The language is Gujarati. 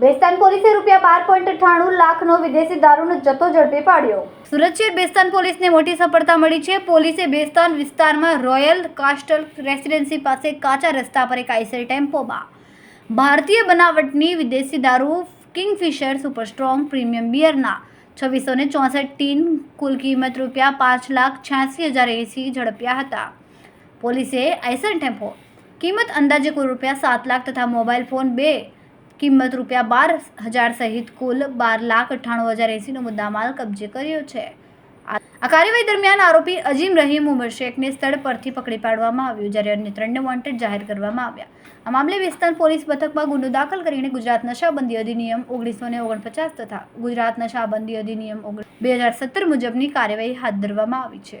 બેસ્તાન પોલીસે રૂપિયા બાર પોઈન્ટ અઠાણું લાખનો વિદેશી દારૂનો જથ્થો ઝડપી પાડ્યો. સુરત શહેર બેસ્તાન પોલીસને મોટી સફળતા મળી છે. પોલીસે બેસ્તાન વિસ્તારમાં રોયલ કાસ્ટલ રેસિડેન્સી પાસે કાચા રસ્તા પર એક આઈસર ટેમ્પોમાં ભારતીય બનાવટની વિદેશી દારૂ કિંગફિશર સુપર સ્ટ્રોંગ પ્રીમિયમ બિયરના છવ્વીસો ને ચોસઠ ટીન કુલ કિંમત રૂપિયા પાંચ લાખ છ્યાસી હજાર એંસી ઝડપ્યા હતા. પોલીસે આઈસન ટેમ્પો, કિંમત અંદાજે કુલ રૂપિયા સાત લાખ તથા મોબાઈલ ફોન બે, કિંમત રૂપિયા બાર હજાર સહિત કુલ બાર લાખ અઠ્ઠાણું હજાર એંસીનો મુદ્દામાલ કબજે કર્યો છે. આ કાર્યવાહી દરમિયાન આરોપી અજીમ રહીમ ઉમર શેખને સ્થળ પરથી પકડી પાડવામાં આવ્યું જ્યારે અન્ય ત્રણને વોન્ટેડ જાહેર કરવામાં આવ્યા. આ મામલે વિસ્તાર પોલીસ મથકમાં ગુનો દાખલ કરીને ગુજરાત નશાબંધી અધિનિયમ ઓગણીસો ને ઓગણપચાસ તથા ગુજરાત નશાબંધી અધિનિયમ બે હજાર સત્તર મુજબની કાર્યવાહી હાથ ધરવામાં આવી છે.